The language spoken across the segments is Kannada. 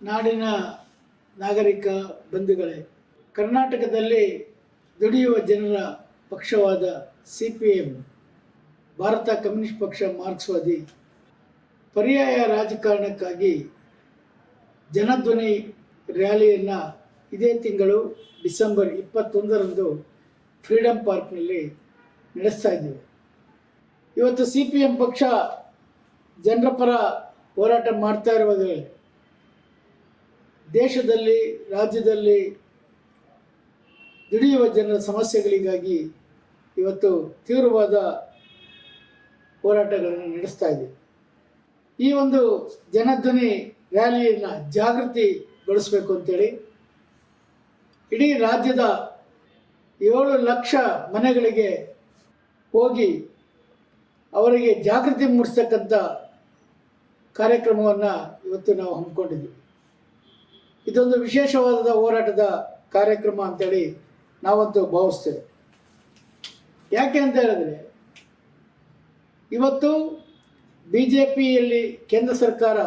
ನಾಡಿನ ನಾಗರಿಕ ಬಂಧುಗಳೇ, ಕರ್ನಾಟಕದಲ್ಲಿ ದುಡಿಯುವ ಜನರ ಪಕ್ಷವಾದ C P M Bharata communist ಪಕ್ಷ ಮಾರ್ಕ್ಸ್ವಾದಿ, ಪರ್ಯಾಯ ರಾಜಕಾರಣಕ್ಕಾಗಿ ಜನಧ್ವನಿ ರ್ಯಾಲಿಯನ್ನು ಇದೇ ತಿಂಗಳು ಡಿಸೆಂಬರ್ ಇಪ್ಪತ್ತೊಂದರಂದು ಫ್ರೀಡಮ್ ಪಾರ್ಕ್ನಲ್ಲಿ ನಡೆಸ್ತಾ ಇದ್ದೀವಿ. ಇವತ್ತು ಸಿ ಪಿ ಎಂ ಪಕ್ಷ ಜನರ ಪರ ಹೋರಾಟ ಮಾಡ್ತಾ ಇರುವಾಗಲೇ ದೇಶದಲ್ಲಿ, ರಾಜ್ಯದಲ್ಲಿ ದುಡಿಯುವ ಜನರ ಸಮಸ್ಯೆಗಳಿಗಾಗಿ ಇವತ್ತು ತೀವ್ರವಾದ ಹೋರಾಟಗಳನ್ನು ನಡೆಸ್ತಾ ಇದೆ. ಈ ಒಂದು ಜನಧ್ವನಿ ರ್ಯಾಲಿಯನ್ನು ಜಾಗೃತಿಗೊಳಿಸಬೇಕು ಅಂತೇಳಿ ಇಡೀ ರಾಜ್ಯದ ಏಳು ಲಕ್ಷ ಮನೆಗಳಿಗೆ ಹೋಗಿ ಅವರಿಗೆ ಜಾಗೃತಿ ಮೂಡಿಸ್ತಕ್ಕಂಥ ಕಾರ್ಯಕ್ರಮವನ್ನು ಇವತ್ತು ನಾವು ಹಮ್ಮಿಕೊಂಡಿದ್ದೀವಿ. ಇದೊಂದು ವಿಶೇಷವಾದ ಹೋರಾಟದ ಕಾರ್ಯಕ್ರಮ ಅಂತೇಳಿ ನಾವಂತೂ ಭಾವಿಸ್ತೇವೆ. ಯಾಕೆ ಅಂತ ಹೇಳಿದ್ರೆ, ಇವತ್ತು ಬಿ ಜೆ ಪಿಯಲ್ಲಿ ಕೇಂದ್ರ ಸರ್ಕಾರ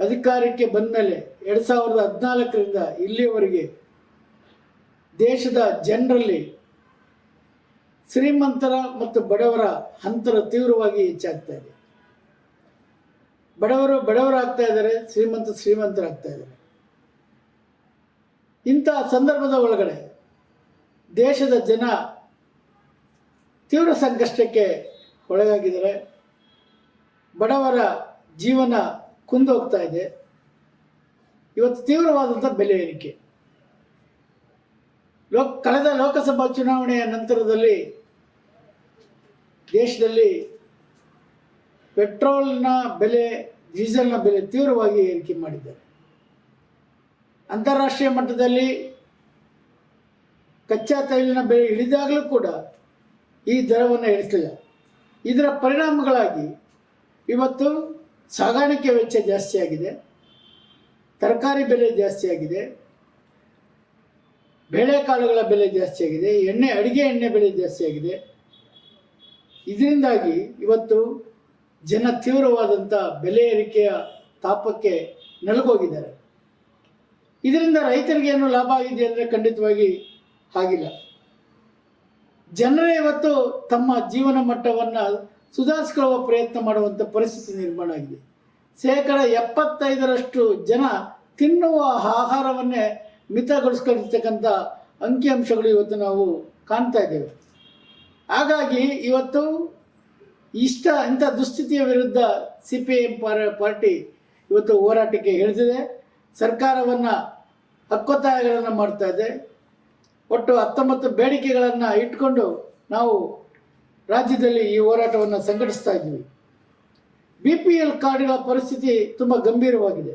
ಅಧಿಕಾರಕ್ಕೆ ಬಂದ ಮೇಲೆ ಎರಡು ಸಾವಿರದ ಹದಿನಾಲ್ಕರಿಂದ ಇಲ್ಲಿಯವರೆಗೆ ದೇಶದ ಜನರಲ್ಲಿ ಶ್ರೀಮಂತರ ಮತ್ತು ಬಡವರ ಅಂತರ ತೀವ್ರವಾಗಿ ಹೆಚ್ಚಾಗ್ತಾ ಇದೆ. ಬಡವರು ಬಡವರಾಗ್ತಾ ಇದ್ದಾರೆ, ಶ್ರೀಮಂತ ಶ್ರೀಮಂತರಾಗ್ತಾ ಇದ್ದಾರೆ. ಇಂತಹ ಸಂದರ್ಭದ ಒಳಗಡೆ ದೇಶದ ಜನ ತೀವ್ರ ಸಂಕಷ್ಟಕ್ಕೆ ಒಳಗಾಗಿದ್ದಾರೆ. ಬಡವರ ಜೀವನ ಕುಂದೋಗ್ತಾ ಇದೆ. ಇವತ್ತು ತೀವ್ರವಾದಂಥ ಬೆಲೆ ಏರಿಕೆ. ಲೋಕ್, ಕಳೆದ ಲೋಕಸಭಾ ಚುನಾವಣೆಯ ನಂತರದಲ್ಲಿ ದೇಶದಲ್ಲಿ ಪೆಟ್ರೋಲ್ನ ಬೆಲೆ, ಡೀಸೆಲ್ನ ಬೆಲೆ ತೀವ್ರವಾಗಿ ಏರಿಕೆ ಮಾಡಿದ್ದಾರೆ. ಅಂತಾರಾಷ್ಟ್ರೀಯ ಮಟ್ಟದಲ್ಲಿ ಕಚ್ಚಾ ತೈಲಿನ ಬೆಲೆ ಇಳಿದಾಗಲೂ ಕೂಡ ಈ ದರವನ್ನು ಇಳಿಸಲಿಲ್ಲ ಇದರ ಪರಿಣಾಮಗಳಾಗಿ ಇವತ್ತು ಸಾಗಾಣಿಕೆ ವೆಚ್ಚ ಜಾಸ್ತಿಯಾಗಿದೆ ತರಕಾರಿ ಬೆಲೆ ಜಾಸ್ತಿಯಾಗಿದೆ ಬೇಳೆಕಾಳುಗಳ ಬೆಲೆ ಜಾಸ್ತಿಯಾಗಿದೆ ಎಣ್ಣೆ, ಅಡುಗೆ ಎಣ್ಣೆ ಬೆಲೆ ಜಾಸ್ತಿಯಾಗಿದೆ ಇದರಿಂದಾಗಿ ಇವತ್ತು ಜನ ತೀವ್ರವಾದಂಥ ಬೆಲೆ ಏರಿಕೆಯ ತಾಪಕ್ಕೆ ನಲುಗೋಗಿದ್ದಾರೆ. ಇದರಿಂದ ರೈತರಿಗೆ ಏನು ಲಾಭ ಆಗಿದೆ ಅಂದರೆ ಖಂಡಿತವಾಗಿ ಆಗಿಲ್ಲ. ಜನರೇ ಇವತ್ತು ತಮ್ಮ ಜೀವನ ಮಟ್ಟವನ್ನು ಸುಧಾರಿಸ್ಕೊಳ್ಳುವ ಪ್ರಯತ್ನ ಮಾಡುವಂಥ ಪರಿಸ್ಥಿತಿ ನಿರ್ಮಾಣ ಆಗಿದೆ. ಶೇಕಡ ಎಪ್ಪತ್ತೈದರಷ್ಟು ಜನ ತಿನ್ನುವ ಆಹಾರವನ್ನೇ ಮಿತಗೊಳಿಸ್ಕೊಂಡಿರ್ತಕ್ಕಂಥ ಅಂಕಿಅಂಶಗಳು ಇವತ್ತು ನಾವು ಕಾಣ್ತಾ ಇದ್ದೇವೆ. ಹಾಗಾಗಿ ಇವತ್ತು ಇಷ್ಟ ಇಂಥ ದುಸ್ಥಿತಿಯ ವಿರುದ್ಧ ಸಿ ಪಿ ಎಂ ಪಾರ್ಟಿ ಇವತ್ತು ಹೋರಾಟಕ್ಕೆ ಇಳಿದಿದೆ. ಸರ್ಕಾರವನ್ನು ಹಕ್ಕೊತ್ತಾಯಗಳನ್ನು ಮಾಡ್ತಾ ಇದೆ. ಒಟ್ಟು ಹತ್ತೊಂಬತ್ತು ಬೇಡಿಕೆಗಳನ್ನು ಇಟ್ಕೊಂಡು ನಾವು ರಾಜ್ಯದಲ್ಲಿ ಈ ಹೋರಾಟವನ್ನು ಸಂಘಟಿಸ್ತಾ ಇದ್ದೀವಿ. ಬಿ ಪಿ ಎಲ್ ಕಾರ್ಡ್ಗಳ ಪರಿಸ್ಥಿತಿ ತುಂಬ ಗಂಭೀರವಾಗಿದೆ.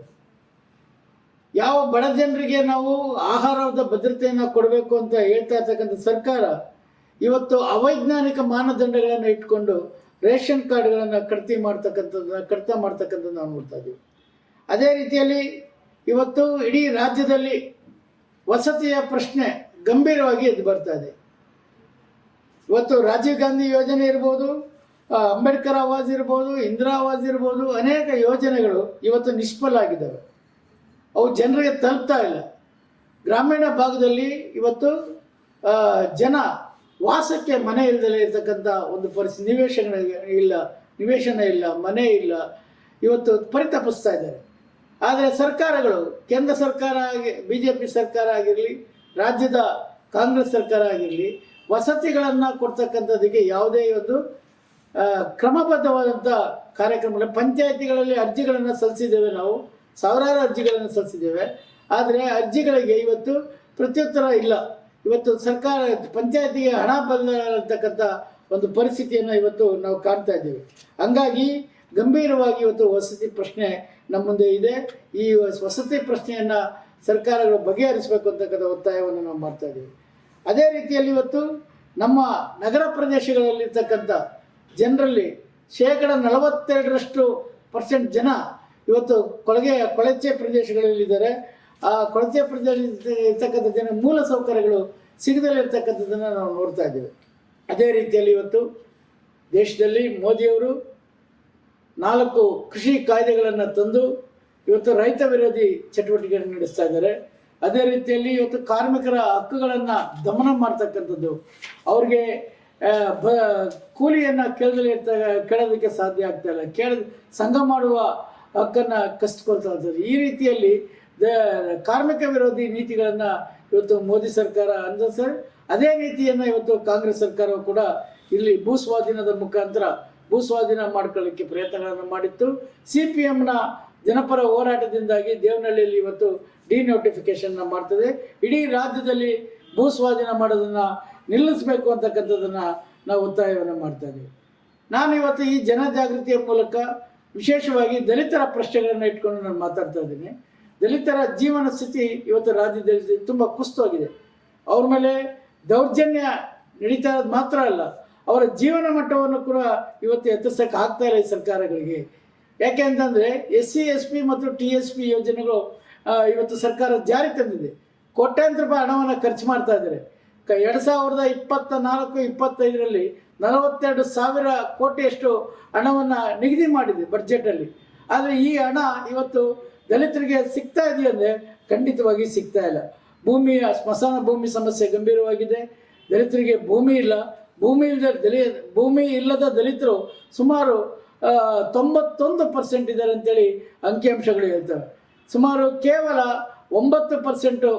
ಯಾವ ಬಡ ಜನರಿಗೆ ನಾವು ಆಹಾರದ ಭದ್ರತೆಯನ್ನು ಕೊಡಬೇಕು ಅಂತ ಹೇಳ್ತಾ ಇರ್ತಕ್ಕಂಥ ಸರ್ಕಾರ ಇವತ್ತು ಅವೈಜ್ಞಾನಿಕ ಮಾನದಂಡಗಳನ್ನು ಇಟ್ಕೊಂಡು ರೇಷನ್ ಕಾರ್ಡ್ಗಳನ್ನು ಕಡ್ತಿ ಮಾಡ್ತಕ್ಕಂಥದ್ದನ್ನ ಕಡಿತ ಮಾಡ್ತಕ್ಕಂಥದ್ದು ನಾವು ನೋಡ್ತಾ ಇದ್ದೀವಿ. ಅದೇ ರೀತಿಯಲ್ಲಿ ಇವತ್ತು ಇಡೀ ರಾಜ್ಯದಲ್ಲಿ ವಸತಿಯ ಪ್ರಶ್ನೆ ಗಂಭೀರವಾಗಿ ಎದ್ದು ಬರ್ತಾ ಇದೆ. ಇವತ್ತು ರಾಜೀವ್ ಗಾಂಧಿ ಯೋಜನೆ ಇರ್ಬೋದು ಅಂಬೇಡ್ಕರ್ ಆವಾಜ್ ಇರ್ಬೋದು, ಇಂದಿರಾ ಆವಾಸ್ ಇರ್ಬೋದು, ಅನೇಕ ಯೋಜನೆಗಳು ಇವತ್ತು ನಿಷ್ಫಲ ಆಗಿದ್ದಾವೆ. ಅವು ಜನರಿಗೆ ತಲುಪ್ತಾ ಇಲ್ಲ. ಗ್ರಾಮೀಣ ಭಾಗದಲ್ಲಿ ಇವತ್ತು ಜನ ವಾಸಕ್ಕೆ ಮನೆ ಇಲ್ಲದಲೇ ಇರತಕ್ಕಂಥ ಒಂದು ಪರಿಸ್ಥಿತಿ ನಿವೇಶನ ಇಲ್ಲ ನಿವೇಶನ ಇಲ್ಲ, ಮನೆ ಇಲ್ಲ, ಇವತ್ತು ಪರಿತಪಿಸ್ತಾ ಇದ್ದಾರೆ. ಆದರೆ ಸರ್ಕಾರಗಳು, ಕೇಂದ್ರ ಸರ್ಕಾರ ಆಗಿ ಬಿ ಜೆ ಪಿ ಸರ್ಕಾರ ಆಗಿರಲಿ, ರಾಜ್ಯದ ಕಾಂಗ್ರೆಸ್ ಸರ್ಕಾರ ಆಗಿರಲಿ, ವಸತಿಗಳನ್ನು ಕೊಡ್ತಕ್ಕಂಥದ್ದಕ್ಕೆ ಯಾವುದೇ ಒಂದು ಕ್ರಮಬದ್ಧವಾದಂಥ ಕಾರ್ಯಕ್ರಮಗಳ ಪಂಚಾಯತಿಗಳಲ್ಲಿ ಅರ್ಜಿಗಳನ್ನು ಸಲ್ಲಿಸಿದ್ದೇವೆ ನಾವು. ಸಾವಿರಾರು ಅರ್ಜಿಗಳನ್ನು ಸಲ್ಲಿಸಿದ್ದೇವೆ. ಆದರೆ ಅರ್ಜಿಗಳಿಗೆ ಇವತ್ತು ಪ್ರತ್ಯುತ್ತರ ಇಲ್ಲ. ಇವತ್ತು ಸರ್ಕಾರ, ಪಂಚಾಯತಿಗೆ ಹಣ ಬದಲಾಗತಕ್ಕಂಥ ಒಂದು ಪರಿಸ್ಥಿತಿಯನ್ನು ಇವತ್ತು ನಾವು ಕಾಣ್ತಾ ಇದ್ದೇವೆ. ಹಂಗಾಗಿ ಗಂಭೀರವಾಗಿ ಇವತ್ತು ವಸತಿ ಪ್ರಶ್ನೆ ನಮ್ಮ ಮುಂದೆ ಇದೆ. ಈ ವಸತಿ ಪ್ರಶ್ನೆಯನ್ನು ಸರ್ಕಾರಗಳು ಬಗೆಹರಿಸಬೇಕು ಅಂತಕ್ಕಂಥ ಒತ್ತಾಯವನ್ನು ನಾವು ಮಾಡ್ತಾ ಇದ್ದೀವಿ ಅದೇ ರೀತಿಯಲ್ಲಿ ಇವತ್ತು ನಮ್ಮ ನಗರ ಪ್ರದೇಶಗಳಲ್ಲಿರ್ತಕ್ಕಂಥ ಜನರಲ್ಲಿ ಶೇಕಡ ನಲವತ್ತೆರಡರಷ್ಟು ಪರ್ಸೆಂಟ್ ಜನ ಇವತ್ತು ಕೊಳಗೆ, ಕೊಳಚೆ ಪ್ರದೇಶಗಳಲ್ಲಿದ್ದಾರೆ. ಆ ಕೊಳಚೆ ಪ್ರದೇಶದಲ್ಲಿ ಇರ್ತಕ್ಕಂಥ ಜನ ಮೂಲ ಸೌಕರ್ಯಗಳು ಸಿಗದಲ್ಲೇ ಇರ್ತಕ್ಕಂಥದ್ದನ್ನು ನಾವು ನೋಡ್ತಾ ಇದ್ದೇವೆ. ಅದೇ ರೀತಿಯಲ್ಲಿ ಇವತ್ತು ದೇಶದಲ್ಲಿ ಮೋದಿಯವರು ನಾಲ್ಕು ಕೃಷಿ ಕಾಯ್ದೆಗಳನ್ನು ತಂದು ಇವತ್ತು ರೈತ ವಿರೋಧಿ ಚಟುವಟಿಕೆಗಳನ್ನು ನಡೆಸ್ತಾ ಇದ್ದಾರೆ. ಅದೇ ರೀತಿಯಲ್ಲಿ ಇವತ್ತು ಕಾರ್ಮಿಕರ ಹಕ್ಕುಗಳನ್ನು ದಮನ ಮಾಡ್ತಕ್ಕಂಥದ್ದು. ಅವ್ರಿಗೆ ಬ, ಕೂಲಿಯನ್ನು ಕೇಳದಲ್ಲಿ ಕೇಳೋದಕ್ಕೆ ಸಾಧ್ಯ ಆಗ್ತಾ ಇಲ್ಲ. ಕೇಳ, ಸಂಘ ಮಾಡುವ ಹಕ್ಕನ್ನು ಕಸ್ಕೊಳ್ತಾ ಈ ರೀತಿಯಲ್ಲಿ ದ, ಕಾರ್ಮಿಕ ವಿರೋಧಿ ನೀತಿಗಳನ್ನು ಇವತ್ತು ಮೋದಿ ಸರ್ಕಾರ ಅನುಸರಿಸ್ತಾರೆ ಅದೇ ನೀತಿಯನ್ನು ಇವತ್ತು ಕಾಂಗ್ರೆಸ್ ಸರ್ಕಾರವು ಕೂಡ ಇಲ್ಲಿ ಭೂ ಸ್ವಾಧೀನದ ಮುಖಾಂತರ ಭೂ ಸ್ವಾಧೀನ ಮಾಡ್ಕೊಳ್ಳಿಕ್ಕೆ ಪ್ರಯತ್ನಗಳನ್ನು ಮಾಡಿತ್ತು. ಸಿ ಪಿ ಎಮ್ನ ಜನಪರ ಹೋರಾಟದಿಂದಾಗಿ ದೇವನಹಳ್ಳಿಯಲ್ಲಿ ಇವತ್ತು ಡಿ ನೋಟಿಫಿಕೇಶನ್ ಮಾಡ್ತದೆ. ಇಡೀ ರಾಜ್ಯದಲ್ಲಿ ಭೂ ಸ್ವಾಧೀನ ಮಾಡೋದನ್ನು ನಿಲ್ಲಿಸಬೇಕು ಅಂತಕ್ಕಂಥದ್ದನ್ನು ನಾವು ಒತ್ತಾಯವನ್ನು ಮಾಡ್ತಾ ನಾನು ಇವತ್ತು ಈ ಜನಜಾಗೃತಿಯ ಮೂಲಕ ವಿಶೇಷವಾಗಿ ದಲಿತರ ಪ್ರಶ್ನೆಗಳನ್ನು ಇಟ್ಕೊಂಡು ನಾನು ಮಾತಾಡ್ತಾ ಇದ್ದೀನಿ. ದಲಿತರ ಜೀವನ ಸ್ಥಿತಿ ಇವತ್ತು ರಾಜ್ಯದಲ್ಲಿ ತುಂಬ ಕುಸ್ತವಾಗಿದೆ ಅವ್ರ ಮೇಲೆ ದೌರ್ಜನ್ಯ ನಡೀತಾ ಇರೋದು ಮಾತ್ರ ಅಲ್ಲ. ಅವರ ಜೀವನ ಮಟ್ಟವನ್ನು ಕೂಡ ಇವತ್ತು ಎತ್ತರಿಸಕ್ಕೆ ಆಗ್ತಾ ಇಲ್ಲ ಈ ಸರ್ಕಾರಗಳಿಗೆ. ಯಾಕೆ ಅಂತಂದರೆ ಎಸ್ ಸಿ ಎಸ್ ಪಿ ಮತ್ತು ಟಿ ಎಸ್ ಪಿ ಯೋಜನೆಗಳು ಇವತ್ತು ಸರ್ಕಾರ ಜಾರಿ ತಂದಿದೆ. ಕೋಟ್ಯಾಂತರ ರೂಪಾಯಿ ಹಣವನ್ನು ಖರ್ಚು ಮಾಡ್ತಾ ಇದ್ದಾರೆ. ಕ, ಎರಡು ಸಾವಿರದ ಇಪ್ಪತ್ತ ನಾಲ್ಕು ಇಪ್ಪತ್ತೈದರಲ್ಲಿ ನಲವತ್ತೆರಡು ಸಾವಿರ ಕೋಟಿಯಷ್ಟು ಹಣವನ್ನು ನಿಗದಿ ಮಾಡಿದೆ ಬಡ್ಜೆಟಲ್ಲಿ. ಆದರೆ ಈ ಹಣ ಇವತ್ತು ದಲಿತರಿಗೆ ಸಿಗ್ತಾ ಇದೆಯಂದರೆ ಖಂಡಿತವಾಗಿ ಸಿಗ್ತಾ ಇಲ್ಲ. ಭೂಮಿಯ ಸ್ಮಶಾನ ಭೂಮಿ ಸಮಸ್ಯೆ ಗಂಭೀರವಾಗಿದೆ. ದಲಿತರಿಗೆ ಭೂಮಿ ಇಲ್ಲ. ಭೂಮಿ ಇಲ್ಲದ ದಲಿ ಭೂಮಿ ಇಲ್ಲದ ದಲಿತರು ಸುಮಾರು ತೊಂಬತ್ತೊಂದು ಪರ್ಸೆಂಟ್ ಇದ್ದಾರೆ ಅಂತೇಳಿ ಅಂಕಿಅಂಶಗಳು ಹೇಳ್ತವೆ. ಸುಮಾರು ಕೇವಲ ಒಂಬತ್ತು ಪರ್ಸೆಂಟು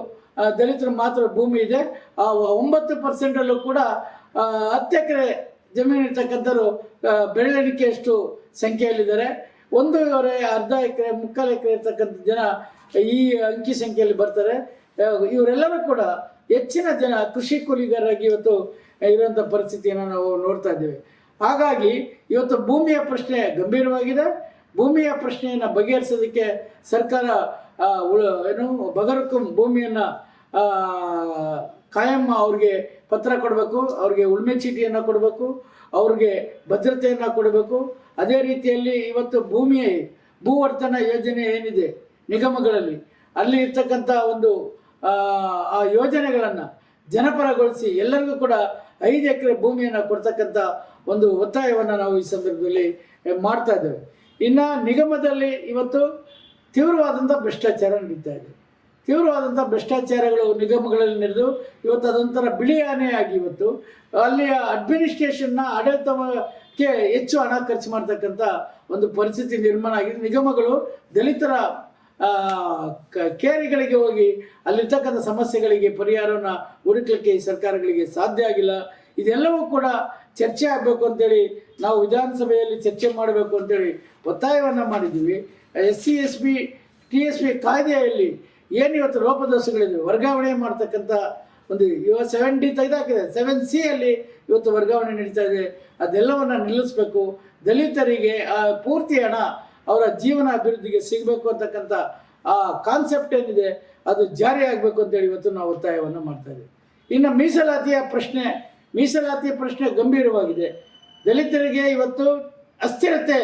ದಲಿತರು ಮಾತ್ರ ಭೂಮಿ ಇದೆ. ಆ ಒಂಬತ್ತು ಪರ್ಸೆಂಟಲ್ಲೂ ಕೂಡ ಆ, ಹತ್ತು ಎಕರೆ ಜಮೀನು ಇರ್ತಕ್ಕಂಥವ್ರು ಆ, ಬೆರಳೆಣಿಕೆಯಷ್ಟು ಸಂಖ್ಯೆಯಲ್ಲಿದ್ದಾರೆ. ಒಂದೂವರೆ ಅರ್ಧ ಎಕರೆ ಮುಕ್ಕಾಲು ಎಕರೆ ಇರ್ತಕ್ಕಂಥ ಜನ ಈ ಅಂಕಿ ಸಂಖ್ಯೆಯಲ್ಲಿ ಬರ್ತಾರೆ. ಇವರೆಲ್ಲರೂ ಕೂಡ ಹೆಚ್ಚಿನ ಜನ ಕೃಷಿ ಕೂಲಿಗಾರರಾಗಿ ಇವತ್ತು ಇರುವಂಥ ಪರಿಸ್ಥಿತಿಯನ್ನು ನಾವು ನೋಡ್ತಾ ಇದ್ದೇವೆ. ಹಾಗಾಗಿ ಇವತ್ತು ಭೂಮಿಯ ಪ್ರಶ್ನೆ ಗಂಭೀರವಾಗಿದೆ. ಭೂಮಿಯ ಪ್ರಶ್ನೆಯನ್ನು ಬಗೆಹರಿಸೋದಕ್ಕೆ ಸರ್ಕಾರ ಏನು, ಬಗರಕಂ ಭೂಮಿಯನ್ನು ಕಾಯಂ ಅವ್ರಿಗೆ ಪತ್ರ ಕೊಡಬೇಕು, ಅವ್ರಿಗೆ ಉಳ್ಮೆ ಚೀಟಿಯನ್ನು ಕೊಡಬೇಕು, ಅವ್ರಿಗೆ ಭದ್ರತೆಯನ್ನು ಕೊಡಬೇಕು. ಅದೇ ರೀತಿಯಲ್ಲಿ ಇವತ್ತು ಭೂಮಿ ಭೂವರ್ತನ ಯೋಜನೆ ಏನಿದೆ ನಿಗಮಗಳಲ್ಲಿ, ಅಲ್ಲಿ ಇರ್ತಕ್ಕಂಥ ಒಂದು ಆ ಯೋಜನೆಗಳನ್ನು ಜನಪರಗೊಳಿಸಿ ಎಲ್ಲರಿಗೂ ಕೂಡ ಐದು ಎಕರೆ ಭೂಮಿಯನ್ನು ಕೊಡ್ತಕ್ಕಂಥ ಒಂದು ಒತ್ತಾಯವನ್ನು ನಾವು ಈ ಸಂದರ್ಭದಲ್ಲಿ ಮಾಡ್ತಾ ಇದ್ದೇವೆ. ಇನ್ನು ನಿಗಮದಲ್ಲಿ ಇವತ್ತು ತೀವ್ರವಾದಂಥ ಭ್ರಷ್ಟಾಚಾರ ನಡೀತಾ ಇದೆ. ತೀವ್ರವಾದಂಥ ಭ್ರಷ್ಟಾಚಾರಗಳು ನಿಗಮಗಳಲ್ಲಿ ನಡೆದು ಇವತ್ತು ಅದೊಂಥರ ಬಿಳಿ ಆಗಿ ಇವತ್ತು ಅಲ್ಲಿಯ ಅಡ್ಮಿನಿಸ್ಟ್ರೇಷನ್ನ ಆಡಳಿತಕ್ಕೆ ಹೆಚ್ಚು ಹಣ ಖರ್ಚು ಮಾಡ್ತಕ್ಕಂಥ ಒಂದು ಪರಿಸ್ಥಿತಿ ನಿರ್ಮಾಣ ಆಗಿದೆ. ನಿಗಮಗಳು ದಲಿತರ ಕೇರಿಗಳಿಗೆ ಹೋಗಿ ಅಲ್ಲಿರ್ತಕ್ಕಂಥ ಸಮಸ್ಯೆಗಳಿಗೆ ಪರಿಹಾರವನ್ನು ಹುಡುಕ್ಲಿಕ್ಕೆ ಈ ಸರ್ಕಾರಗಳಿಗೆ ಸಾಧ್ಯ ಆಗಿಲ್ಲ. ಇದೆಲ್ಲವೂ ಕೂಡ ಚರ್ಚೆ ಆಗಬೇಕು ಅಂತೇಳಿ ನಾವು ವಿಧಾನಸಭೆಯಲ್ಲಿ ಚರ್ಚೆ ಮಾಡಬೇಕು ಅಂತೇಳಿ ಒತ್ತಾಯವನ್ನು ಮಾಡಿದ್ದೀವಿ. S C, S B, T S B ಕಾಯ್ದೆಯಲ್ಲಿ ಏನು ಇವತ್ತು ಲೋಪದೋಷಗಳಿವೆ ವರ್ಗಾವಣೆ ಮಾಡ್ತಕ್ಕಂಥ ಒಂದು ಇವಾಗ ಸೆವೆನ್ ಡಿ ತೆಗೆದಾಕಿದೆ ಸೆವೆನ್ ಸಿ ಅಲ್ಲಿ ಇವತ್ತು ವರ್ಗಾವಣೆ ನಡೀತಾ ಇದೆ. ಅದೆಲ್ಲವನ್ನು ನಿಲ್ಲಿಸಬೇಕು. ದಲಿತರಿಗೆ ಪೂರ್ತಿ ಹಣ ಅವರ ಜೀವನ ಅಭಿವೃದ್ಧಿಗೆ ಸಿಗಬೇಕು ಅಂತಕ್ಕಂಥ ಆ ಕಾನ್ಸೆಪ್ಟ್ ಏನಿದೆ, ಅದು ಜಾರಿ ಆಗಬೇಕು ಅಂತೇಳಿ ಇವತ್ತು ನಾವು ಒತ್ತಾಯವನ್ನು ಮಾಡ್ತಾ ಇದ್ದೀವಿ. ಇನ್ನು ಮೀಸಲಾತಿಯ ಪ್ರಶ್ನೆ ಮೀಸಲಾತಿಯ ಪ್ರಶ್ನೆ ಗಂಭೀರವಾಗಿದೆ. ದಲಿತರಿಗೆ ಇವತ್ತು ಅಸ್ಥಿರತೆ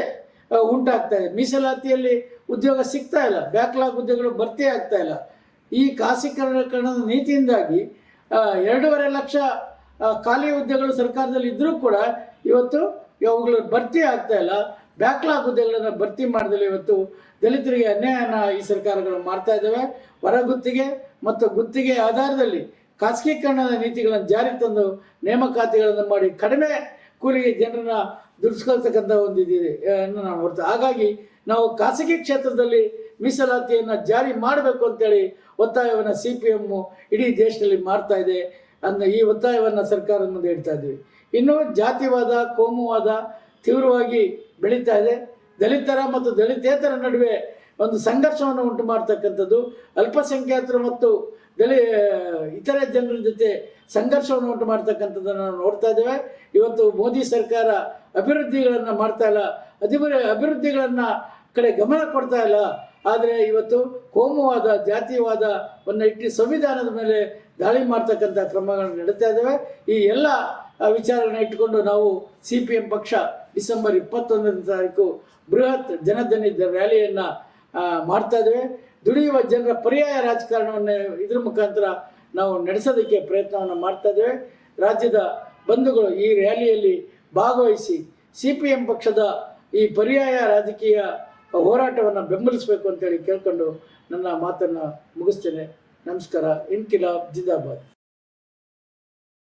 ಉಂಟಾಗ್ತಾ ಇದೆ. ಮೀಸಲಾತಿಯಲ್ಲಿ ಉದ್ಯೋಗ ಸಿಗ್ತಾ ಇಲ್ಲ ಬ್ಯಾಕ್ಲಾಗ್ ಉದ್ಯೋಗಗಳು ಭರ್ತಿ ಆಗ್ತಾ ಇಲ್ಲ. ಈ ಖಾಸಗೀಕರಣದ ನೀತಿಯಿಂದಾಗಿ ಎರಡೂವರೆ ಲಕ್ಷ ಖಾಲಿ ಹುದ್ದೆಗಳು ಸರ್ಕಾರದಲ್ಲಿ ಇದ್ದರೂ ಕೂಡ ಇವತ್ತು ಅವುಗಳು ಭರ್ತಿ ಆಗ್ತಾ ಇಲ್ಲ. ಬ್ಯಾಕ್ಲಾಗ್ ಹುದ್ದೆಗಳನ್ನು ಭರ್ತಿ ಮಾಡಿದಲ್ಲಿ ಇವತ್ತು ದಲಿತರಿಗೆ ಅನ್ಯಾಯನ ಈ ಸರ್ಕಾರಗಳು ಮಾಡ್ತಾ ಇದ್ದಾವೆ. ಹೊರಗುತ್ತಿಗೆ ಮತ್ತು ಗುತ್ತಿಗೆ ಆಧಾರದಲ್ಲಿ ಖಾಸಗೀಕರಣದ ನೀತಿಗಳನ್ನು ಜಾರಿ ತಂದು ನೇಮಕಾತಿಗಳನ್ನು ಮಾಡಿ ಕಡಿಮೆ ಕೂಲಿಗೆ ಜನರನ್ನ ದುಡಿಸ್ಕೊಳ್ತಕ್ಕಂಥ ಒಂದು ಇದಿದೆ ನಾವು ನೋಡ್ತಾ ಹಾಗಾಗಿ ನಾವು ಖಾಸಗಿ ಕ್ಷೇತ್ರದಲ್ಲಿ ಮೀಸಲಾತಿಯನ್ನು ಜಾರಿ ಮಾಡಬೇಕು ಅಂತೇಳಿ ಒತ್ತಾಯವನ್ನು ಸಿ ಪಿ ಎಮ್ಮು ಇಡೀ ದೇಶದಲ್ಲಿ ಮಾಡ್ತಾ ಇದೆ ಅನ್ನೋ ಈ ಒತ್ತಾಯವನ್ನು ಸರ್ಕಾರ ಮುಂದೆ ಇಡ್ತಾ ಇದ್ದೀವಿ. ಇನ್ನು ಜಾತಿವಾದ, ಕೋಮುವಾದ ತೀವ್ರವಾಗಿ ಬೆಳೀತಾ ಇದೆ. ದಲಿತರ ಮತ್ತು ದಲಿತೇತರ ನಡುವೆ ಒಂದು ಸಂಘರ್ಷವನ್ನು ಉಂಟು ಮಾಡ್ತಕ್ಕಂಥದ್ದು. ಅಲ್ಪಸಂಖ್ಯಾತರು ಮತ್ತು ದಲಿ, ಇತರೆ ಜನರ ಜೊತೆ ಸಂಘರ್ಷವನ್ನು ಉಂಟು ಮಾಡ್ತಕ್ಕಂಥದ್ದನ್ನು ನಾವು ನೋಡ್ತಾ ಇದ್ದೇವೆ. ಇವತ್ತು ಮೋದಿ ಸರ್ಕಾರ ಅಭಿವೃದ್ಧಿಗಳನ್ನು ಮಾಡ್ತಾ ಇಲ್ಲ. ಅಧಿಬರಿ ಅಭಿವೃದ್ಧಿಗಳನ್ನು ಕಡೆ ಗಮನ ಕೊಡ್ತಾ ಇಲ್ಲ. ಆದರೆ ಇವತ್ತು ಕೋಮುವಾದ, ಜಾತಿವಾದವನ್ನು ಇಟ್ಟು ಸಂವಿಧಾನದ ಮೇಲೆ ದಾಳಿ ಮಾಡ್ತಕ್ಕಂಥ ಕ್ರಮಗಳನ್ನು ನಡೀತಾ ಇದ್ದೇವೆ. ಈ ಎಲ್ಲ ವಿಚಾರಗಳನ್ನ ಇಟ್ಟುಕೊಂಡು ನಾವು ಸಿ ಪಿ ಎಂ ಪಕ್ಷ ಡಿಸೆಂಬರ್ ಇಪ್ಪತ್ತೊಂದನೇ ತಾರೀಕು ಬೃಹತ್ ಜನಧನಿ ರ್ಯಾಲಿಯನ್ನು ಮಾಡ್ತಾ ಇದ್ದೇವೆ. ದುಡಿಯುವ ಜನರ ಪರ್ಯಾಯ ರಾಜಕಾರಣವನ್ನು ಇದ್ರ ಮುಖಾಂತರ ನಾವು ನಡೆಸೋದಕ್ಕೆ ಪ್ರಯತ್ನವನ್ನು ಮಾಡ್ತಾ ಇದ್ದೇವೆ. ರಾಜ್ಯದ ಬಂಧುಗಳು ಈ ರ್ಯಾಲಿಯಲ್ಲಿ ಭಾಗವಹಿಸಿ ಸಿ ಪಿ ಎಂ ಪಕ್ಷದ ಈ ಪರ್ಯಾಯ ರಾಜಕೀಯ ಹೋರಾಟವನ್ನು ಬೆಂಬಲಿಸಬೇಕು ಅಂತೇಳಿ ಕೇಳ್ಕೊಂಡು ನನ್ನ ಮಾತನ್ನು ಮುಗಿಸ್ತೇನೆ. ನಮಸ್ಕಾರ. ಇನ್ಕಿಲಾಬ್, ಜಿಂದಾಬಾದ್.